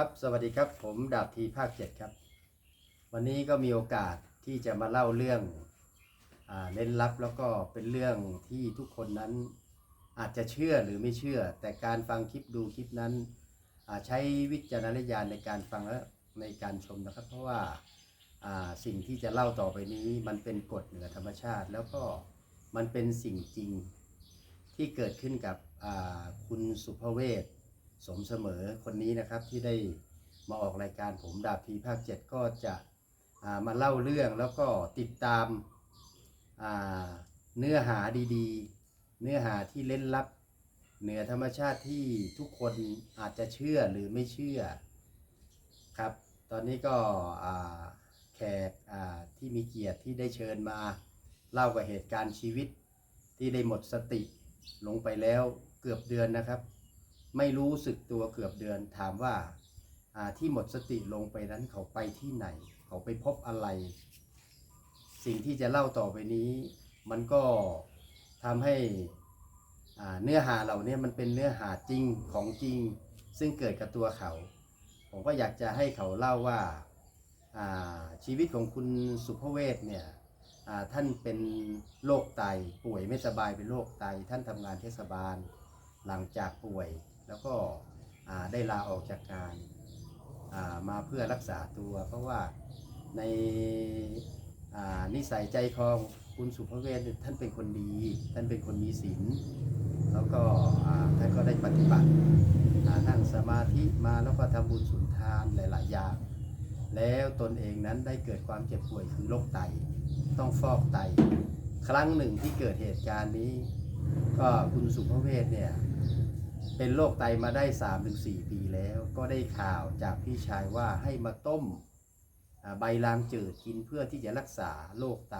ครับสวัสดีครับผมดาบทีภาคเจ็ดครับ วันนี้ก็มีโอกาสที่จะมาเล่าเรื่องอเล่นลับแล้วก็เป็นเรื่องที่ทุกคนนั้นอาจจะเชื่อหรือไม่เชื่อ แต่การฟังคลิปดูคลิปนั้นใช้วิจารณญาณในการฟังและในการชมนะครับ เพราะว่าสิ่งที่จะเล่าต่อไปนี้มันเป็นกฎเหนือธรรมชาติ แล้วก็มันเป็นสิ่งจริงที่เกิดขึ้นกับคุณสุภเวศ สมเสมอคนนี้นะครับที่ได้มาออกรายการผมดาบทีภาค 7 ก็จะามาเล่าเรื่องแล้วก็ติดตามาเนื้อหาดีๆ เนื้อหาที่เล่นลับ เหนือธรรมชาติที่ทุกคนอาจจะเชื่อหรือไม่เชื่อครับ ตอนนี้ก็แขกที่มีเกียรติที่ได้เชิญมาเล่ากับเหตุการณ์ชีวิตที่ได้หมดสติลงไปแล้วเกือบเดือนนะครับ ไม่รู้สึกตัวเกือบเดือน ถามว่าที่หมดสติลงไปนั้นเขาไปที่ไหน เขาไปพบอะไร สิ่งที่จะเล่าต่อไปนี้ มันก็ทำให้เนื้อหาเหล่านี้มันเป็นเนื้อหาจริงของจริง ซึ่งเกิดกับตัวเขา ผมก็อยากจะให้เขาเล่าว่าชีวิตของคุณสุภเวศเนี่ยท่านเป็นโรคไตป่วยไม่สบายเป็นโรคไตท่านทำงานเทศบาล หลังจากป่วย แล้วก็ได้ลาออกจากงานมาเพื่อรักษาตัว เพราะว่าในนิสัยใจคองคุณสุภเวศท่านเป็นคนดี ท่านเป็นคนมีศีลแล้วก็ท่านก็ได้ปฏิบัติอ่านั่งสมาธิมาแล้วก็ทำบุญสุนทานหลาย ๆ อย่าง แล้วตนเองนั้นได้เกิดความเจ็บป่วยคือโรคไต ต้องฟอกไต ครั้งหนึ่งที่เกิดเหตุการณ์นี้ ก็คุณสุภเวศเนี่ย เป็นโรคไตมาได้ 3-4 ปีแล้ว ก็ได้ข่าวจากพี่ชายว่าให้มาต้มใบลางจืดกินเพื่อที่จะรักษาโรคไต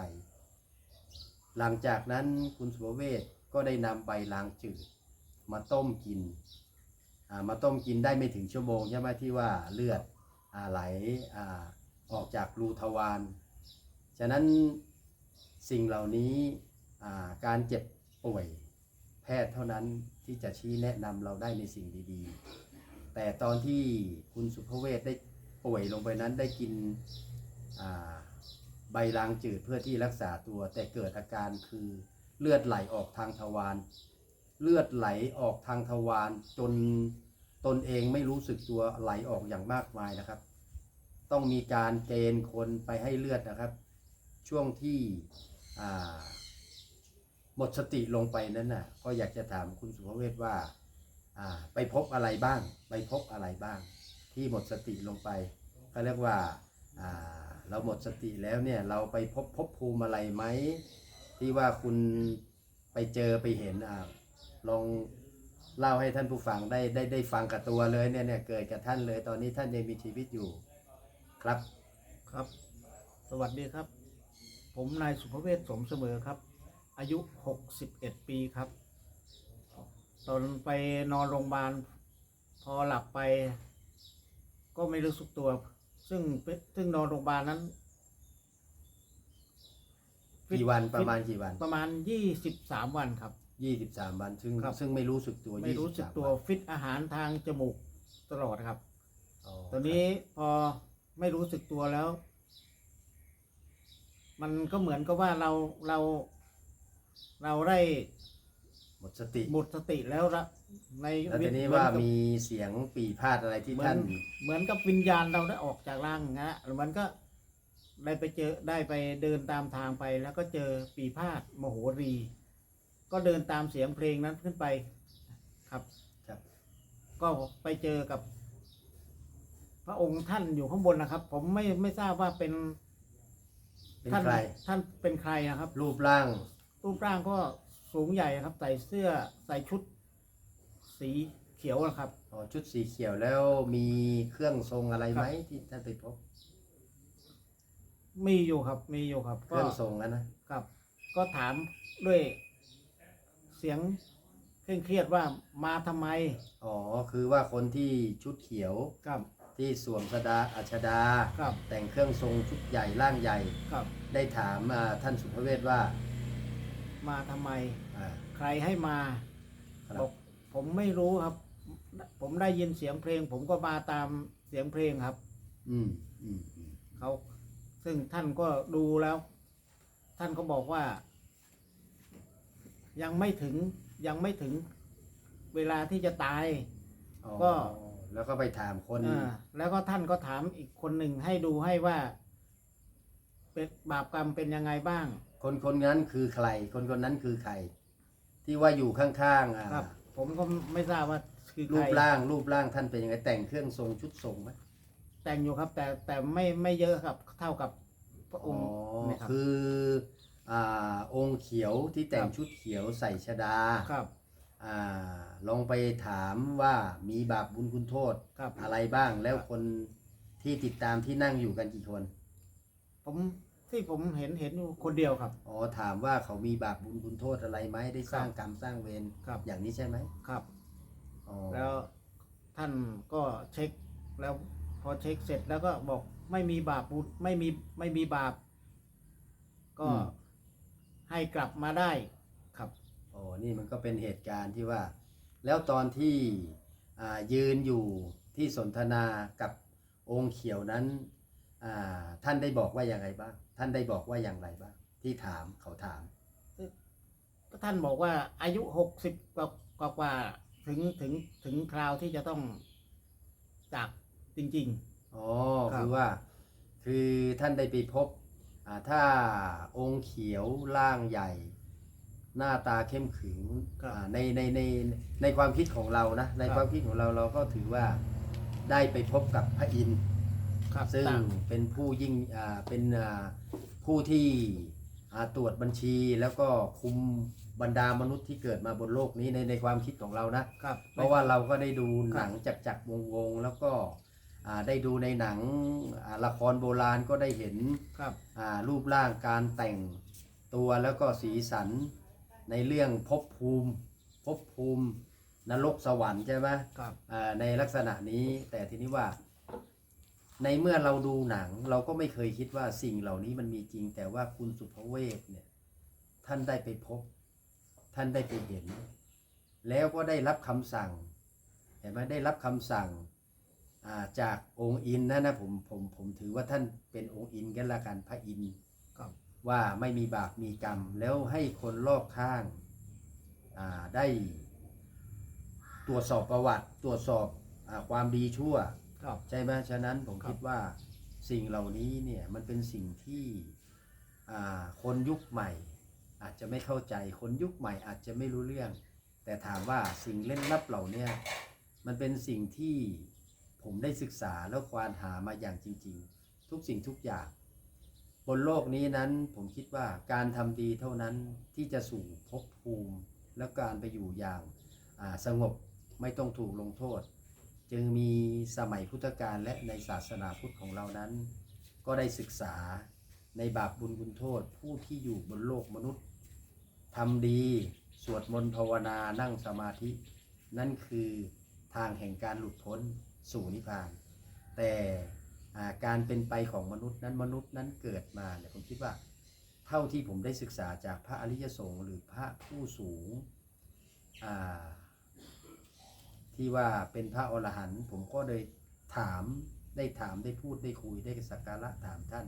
หลังจากนั้นคุณสุภเวศก็ได้นำใบลางจืด มาต้มกิน มาต้มกินได้ไม่ถึงชั่วโมงใช่ไหมที่ว่าเลือดอไหลออกจากรูทวารฉะนั้นสิ่งเหล่านี้การเจ็บป่วยแพทย์เท่านั้น ที่จะชี้แนะนำเราได้ในสิ่งดีๆ แต่ตอนที่คุณสุภเวศได้ป่วยลงไปนั้นได้กินใบลางจืดเพื่อที่รักษาตัว แต่เกิดอาการคือเลือดไหลออกทางทวารเลือดไหลออกทางทวารจนตนเองไม่รู้สึกตัวไหลออกอย่างมากมายนะครับ ต้องมีการเกณฑ์คนไปให้เลือดนะครับ ช่วงที่อ่า หมดสติลงไปนั้นน่ะ ก็อยากจะถามคุณสุภเวศว่า ไปพบอะไรบ้าง ไปพบอะไรบ้าง ที่หมดสติลงไปเขาเรียกว่าอ่าเราหมดสติแล้วเนี่ยเราไปพบพบภูมิอะไรไหมที่ว่าคุณไปเจอไปเห็นอ่าลองเล่าให้ท่านผู้ฟังได้ได้ได้ฟังกับตัวเลยเนี่ยเนี่ยเกิดกับท่านเลย ตอนนี้ท่านยังมีชีวิตอยู่ครับครับ สวัสดีครับ ผมนายสุภเวศสมเสมอครับ อายุ 61 ปีครับ ตอนไปนอนโรงพยาบาล พอหลับไป ก็ไม่รู้สึกตัว ซึ่งเป็นซึ่งนอนโรงพยาบาลนั้นกี่วันประมาณกี่วัน ประมาณ 23 วันครับยี่สิบสามวันซึ่งครับซึ่งไม่รู้สึกตัวไม่รู้สึก23ตัวนฟิตอาหารทางจมูกตลอดครับอ๋อตอนนี้พอไม่รู้สึกตัวแล้ว มันก็เหมือนกับว่าเราเรา เราได้หมดสติหมดสติแล้วละในแล้วทีนี้เหมือว่ากับมีเสียงปีพาดอะไรที่เหมือท่านนเหมือนกับวิญญาณเราได้ออกจากร่างนะแล้วมันก็ได้ไปเจอได้ไปเดินตามทางไป แล้วก็เจอปีพาดมโหรี ก็เดินตามเสียงเพลงนั้นขึ้นไปครับ ครับก็ไปเจอกับ พระองค์ท่านอยู่ข้างบนนะครับ ผมไม่ไม่ทราบว่าเป็นเป็นท่านใครท่านเป็นใครนะครับ รูปร่าง รูปร่างก็สูงใหญ่ครับ ใส่เสื้อใส่ชุด สีเขียวนะครับ อ๋อชุดสีเขียวแล้วมีเครื่องทรงอะไรไหมครับที่ท่านไปพบมีอยู่ครับ มีอยู่ครับเครื่องทรงนั้นนะครับ ก็ถามด้วยเสียงเคร่งเครียดว่ามาทำไมอ๋อคือว่าคนที่ชุดเขียวครับที่สวมสดาอัชดา ครับแต่งเครื่องทรงชุดใหญ่ร่างใหญ่ ครับได้ถามอ่าท่านสุภเวศว่า มาทำไม อ่า ใครให้มาครับ บอกผมไม่รู้ครับ ผมได้ยินเสียงเพลง ผมก็มาตามเสียงเพลงครับ อืมอืมอืมเขาซึ่งท่านก็ดูแล้ว ท่านก็บอกว่า ยังไม่ถึงยังไม่ถึงเวลาที่จะตาย อ๋อก็ แล้วก็ไปถามคน อ่าแล้วก็ท่านก็ถามอีกคนหนึ่งให้ดูให้ว่า เป็นบาปกรรมเป็นยังไงบ้าง คนคนนั้นคือใคร คนคนนั้นคือใคร ที่ว่าอยู่ข้างๆอะครับ ผมก็ไม่ทราบว่าคือรูใครปร่างรูปร่างท่านเป็นยังไงแต่งเครื่องทรงชุดทรงไหมแต่งอยู่ครับ แต่แต่ไม่ไม่เยอะครับ เท่ากับพระออ๋งอค์นะครับ คืออ่าองค์เขียวที่แต่งครับ ชุดเขียวใส่ชดาครับอ่าลองไปถามว่ามีบาปบุญคุณโทษครับ อะไรบ้างแล้วครับ คนที่ติดตามที่นั่งอยู่กันกี่คน ผม ที่ผมเห็นเห็นอยู่คนเดียวครับ อ๋อถามว่าเขามีบาปบุญคุณโทษอะไรไหมได้สร้างกรรมสร้างเวรครับ อย่างนี้ใช่ไหมครับ อ๋อแล้วท่านก็เช็คแล้วพอเช็คเสร็จแล้วก็บอกไม่มีบาปบุญไม่มีไม่มีบาป ก็ให้กลับมาได้ครับอ๋อนี่มันก็เป็นเหตุการณ์ที่ว่า แล้วตอนที่อ่ายืนอยู่ที่สนทนากับองค์เขียวนั้นอ่าท่านได้บอกว่าอย่างไรบ้าง ท่านได้บอกว่าอย่างไรบ้างที่ถามเขาถาม ก็ท่านบอกว่าอายุหกสิบกว่ากว่ากว่าถึงถึงถึงคราวที่จะต้องจากจริงอ๋อครับ คือว่า คือท่านได้ไปพบอ่าถ้าองค์เขียวร่างใหญ่ หน้าตาเข้มขึงครับ อ่าในในในในความคิดของเรานะในครับความคิดของเราเราก็ถือว่าได้ไปพบกับพระอินทร์ๆ ครับซึ่งต่าง เป็นผู้ยิ่งอ่าเป็นอ่าผู้ที่อ่าตรวจบัญชีแล้วก็คุมบรรดามนุษย์ที่เกิดมาบนโลกนี้ในในความคิดของเรานะ ครับ เพราะว่าเราก็ได้ดูครับหนังจักรจักรวงศ์วงศ์แล้วก็อ่าได้ดูในหนังอ่าละครโบราณก็ได้เห็นครับ อ่ารูปร่างการแต่งตัวแล้วก็สีสันในเรื่องภพภูมิภพภูมินรกสวรรค์ใช่ไหม ครับ อ่าในลักษณะนี้แต่ทีนี้ว่า ในเมื่อเราดูหนังเราก็ไม่เคยคิดว่าสิ่งเหล่านี้มันมีจริง แต่ว่าคุณสุภเวศเนี่ย ท่านได้ไปพบ ท่านได้ไปเห็น แล้วก็ได้รับคำสั่งเห็นไหมได้รับคำสั่งอ่าจากองค์อินนะนะผมผมผมถือว่าท่านเป็นองค์อินกันละกันพระอินทร์ครับว่าไม่มีบาปมีกรรม แล้วให้คนรอบข้างอ่าได้ตรวจสอบประวัติ ตรวจสอบอาความดีชั่ว ครับ ใช่ไหมฉะนั้นผมครับ คิดว่าสิ่งเหล่านี้เนี่ยมันเป็นสิ่งที่อ่าคนยุคใหม่ อาจจะไม่เข้าใจคนยุคใหม่อาจจะไม่รู้เรื่อง แต่ถามว่าสิ่งเล่นลับเหล่าเนี้มันเป็นสิ่งที่ผมได้ศึกษาแล้วควานหามาอย่างจริง ๆ ทุกสิ่งทุกอย่าง บนโลกนี้นั้นผมคิดว่าการทำดีเท่านั้นที่จะสู่ภพภูมิ และการไปอยู่อย่างอ่าสงบไม่ต้องถูกลงโทษ จึงมีสมัยพุทธกาลและในศาสนาพุทธของเรานั้น ก็ได้ศึกษาในบาปบุญคุณโทษผู้ที่อยู่บนโลกมนุษย์ทำดี สวดมนต์ภาวนานั่งสมาธิ นั่นคือทางแห่งการหลุดพ้นสู่นิพพาน แต่อ่าการเป็นไปของมนุษย์นั้นมนุษย์นั้นเกิดมาเนี่ยผมคิดว่า เท่าที่ผมได้ศึกษาจากพระอริยสงฆ์หรือพระผู้สูงอ่า ที่ว่าเป็นพระอรหันต์ผมก็ได้ถามได้ถามได้พูดได้คุยได้สักการะถามท่าน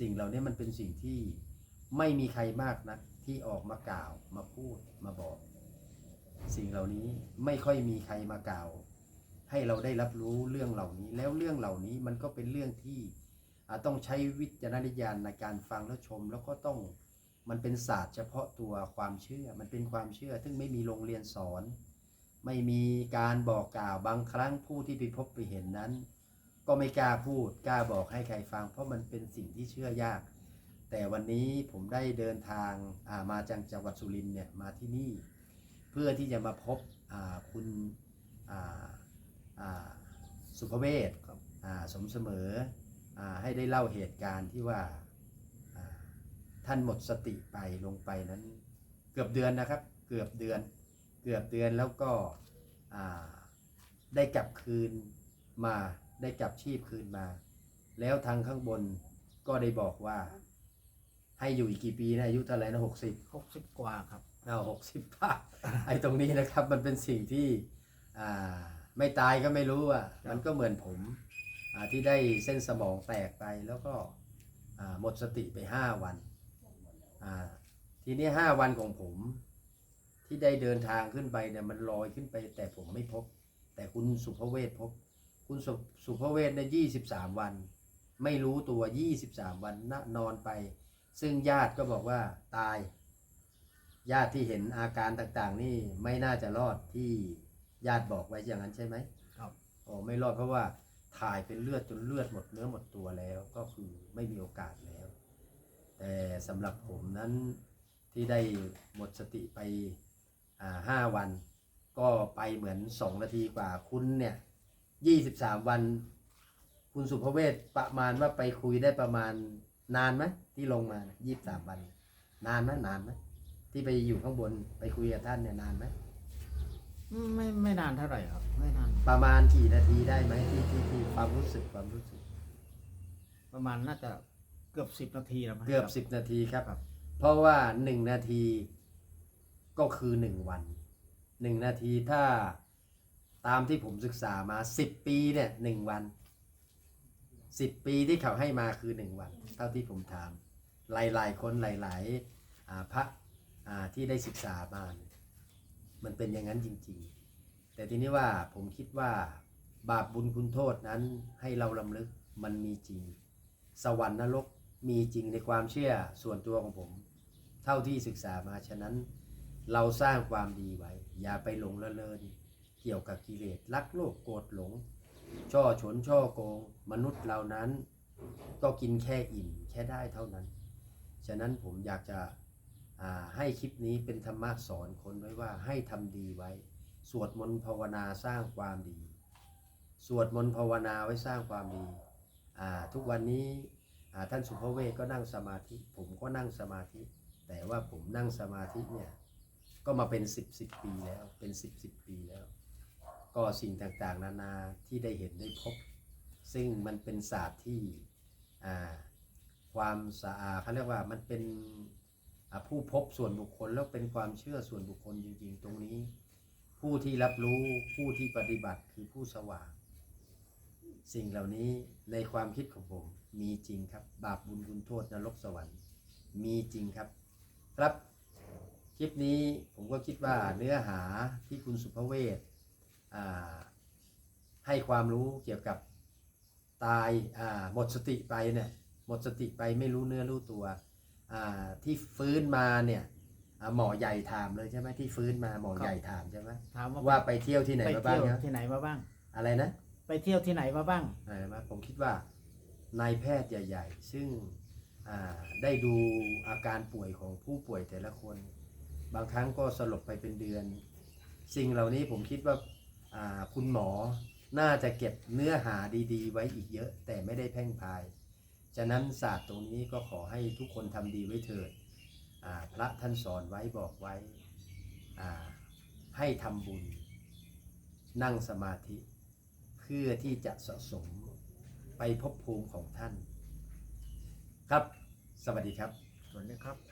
สิ่งเหล่านี้มันเป็นสิ่งที่ไม่มีใครมากนะที่ออกมากล่าวมาพูดมาบอก สิ่งเหล่านี้ไม่ค่อยมีใครมากล่าว ให้เราได้รับรู้เรื่องเหล่านี้ แล้วเรื่องเหล่านี้มันก็เป็นเรื่องที่ต้องใช้วิจารณญาณในการฟังและชม แล้วก็ต้องมันเป็นศาสตร์เฉพาะตัวความเชื่อ มันเป็นความเชื่อ ซึ่งไม่มีโรงเรียนสอน ไม่มีการบอกกล่าวบางครั้งผู้ที่ไปพบไปเห็นนั้น ก็ไม่กล้าพูดกล้าบอกให้ใครฟัง เพราะมันเป็นสิ่งที่เชื่อยาก แต่วันนี้ผมได้เดินทางามาจากจังหวัดสุรินทร์เนี่ยมาที่นี่ เพื่อที่จะมาพบาคุณสุภเวศครับอ่าสมเสมออให้ได้เล่าเหตุการณ์ที่ว่าอ่าท่านหมดสติไปลงไปนั้น เกือบเดือนนะครับ เกือบเดือน เกือบเดือนแล้วก็อ่าได้กลับคืนมาได้กลับชีพคืนมา แล้วทางข้างบนก็ได้บอกว่า ให้อยู่อีกกี่ปีนะอายุเท่าไหร่นะหกสิบหกสิบกว่าครับเอาหกสิบบาทไอ้ตรงนี้นะครับ มันเป็นสิ่งที่อ่าไม่ตายก็ไม่รู้อะครับมันก็เหมือนผมอ่าที่ได้เส้นสมองแตกไปแล้วก็อ่าหมดสติไปห้าวันอ่าทีนี้ห้าวันของผม ที่ได้เดินทางขึ้นไปเนี่ยมันลอยขึ้นไป แต่ผมไม่พบ แต่คุณสุภเวศพบ คุณสุสุภเวศเนี่ยยี่สิบสามวัน ไม่รู้ตัวยี่สิบสามวันนะนอนไป ซึ่งญาติก็บอกว่าตาย ญาติที่เห็นอาการต่างๆ นี่ไม่น่าจะรอดที่ญาติบอกไว้อย่างนั้นใช่ไหมครับโอ้ไม่รอดเพราะว่าถ่ายเป็นเลือดจนเลือดหมดเนื้อหมดตัวแล้วก็คือไม่มีโอกาสแล้ว แต่สำหรับผมนั้นที่ได้หมดสติไปอ่า ห้าวัน ก็ไปเหมือนสองนาทีกว่าคุณเนี่ยยี่สิบสามวัน คุณสุภเวศประมาณว่าไปคุยได้ประมาณนานไหมที่ลงมายี่สิบสามวัน นานไหมนานไหมที่ไปอยู่ข้างบนไปคุยกับท่านเนี่ยนานไหมไม่ไม่นานเท่าไหร่ครับไม่นานประมาณกี่นาทีได้ไหมที่ที่ที่ความรู้สึกความรู้สึก ประมาณน่าจะเกือบสิบนาทีแล้วมั้งเกือบครัสิบนาทีครับครับ เพราะว่าหนึ่งนาที ก็คือหนึ่งวันหนึ่งนาทีถ้าตามที่ผมศึกษามาสิบปีเนี่ยหนึ่งวันสิบปีที่เขาให้มาคือหนึ่งวัน เท่าที่ผมถามหลาย ๆ คนหลายๆอ่าพระที่ได้ศึกษามา มันเป็นอย่างนั้นจริง ๆ แต่ทีนี้ว่าผมคิดว่าบาปบุญคุณโทษนั้นให้เราลำลึกมันมีจริง สวรรค์นรกมีจริงในความเชื่อส่วนตัวของผม เท่าที่ศึกษามาฉะนั้น เราสร้างความดีไว้ อย่าไปหลงละเลนเกี่ยวกับกิเลสรักโลภโกรธหลง ช่อฉนช่อโกง มนุษย์เหล่านั้น ก็กินแค่อิ่มแค่ได้เท่านั้น ฉะนั้นผมอยากจะให้คลิปนี้เป็นธรรมะสอนคนไว้ว่าให้ทำดีไว้ สวดมนต์ภาวนาสร้างความดี สวดมนต์ภาวนาไว้สร้างความดี ทุกวันนี้ท่านสุภเวก็นั่งสมาธิ ผมก็นั่งสมาธิ แต่ว่าผมนั่งสมาธิเนี่ย ก็มาเป็น10บสิบปีแล้วเป็น10บสิบปีแล้ว ก็สิ่งต่างๆ นานาที่ได้เห็นได้พบ ซึ่งมันเป็นศาสตร์ที่ความสะอาดเขาเรียกว่ามันเป็นผู้พบส่วนบุคคลแล้วเป็นความเชื่อส่วนบุคคลจริงๆ ตรงนี้ ผู้ที่รับรู้ผู้ที่ปฏิบัติคือผู้สว่าง สิ่งเหล่านี้ในความคิดของผมมีจริงครับ บาปบุญคุณโทษนรกสวรรค์ มีจริงครับ ครับ คลิปนี้ผมก็คิดว่าเนื้อหาที่คุณสุภเวศอ่าให้ความรู้เกี่ยวกับตายอ่าหมดสติไปเนี่ยหมดสติไปไม่รู้เนื้อรู้ตัวอ่าที่ฟื้นมาเนี่ยอ่าหมอใหญ่ถามเลยใช่ไหมที่ฟื้นมาหมอใหญ่ถามใช่ไหมถามว่าว่าไปเที่ยวที่ไหนไปมาบ้าเที่งยวนะที่ไหนมาบ้าง อะไรนะ ไปเที่ยวที่ไหนมาบ้างอะไรมาผมคิดว่านายแพทย์ใหญ่ ๆ ซึ่งอ่าได้ดูอาการป่วยของผู้ป่วยแต่ละคน บางครั้งก็สลบไปเป็นเดือน สิ่งเหล่านี้ผมคิดว่าคุณหมอน่าจะเก็บเนื้อหาดี ๆ ไว้อีกเยอะ แต่ไม่ได้แพ่งพาย ฉะนั้นศาสตร์ตรงนี้ก็ขอให้ทุกคนทำดีไว้เถิดพระท่านสอนไว้บอกไว้ให้ทำบุญ นั่งสมาธิ เพื่อที่จะสะสมไปภพภูมิของท่าน ครับ สวัสดีครับ สวัสดีครับ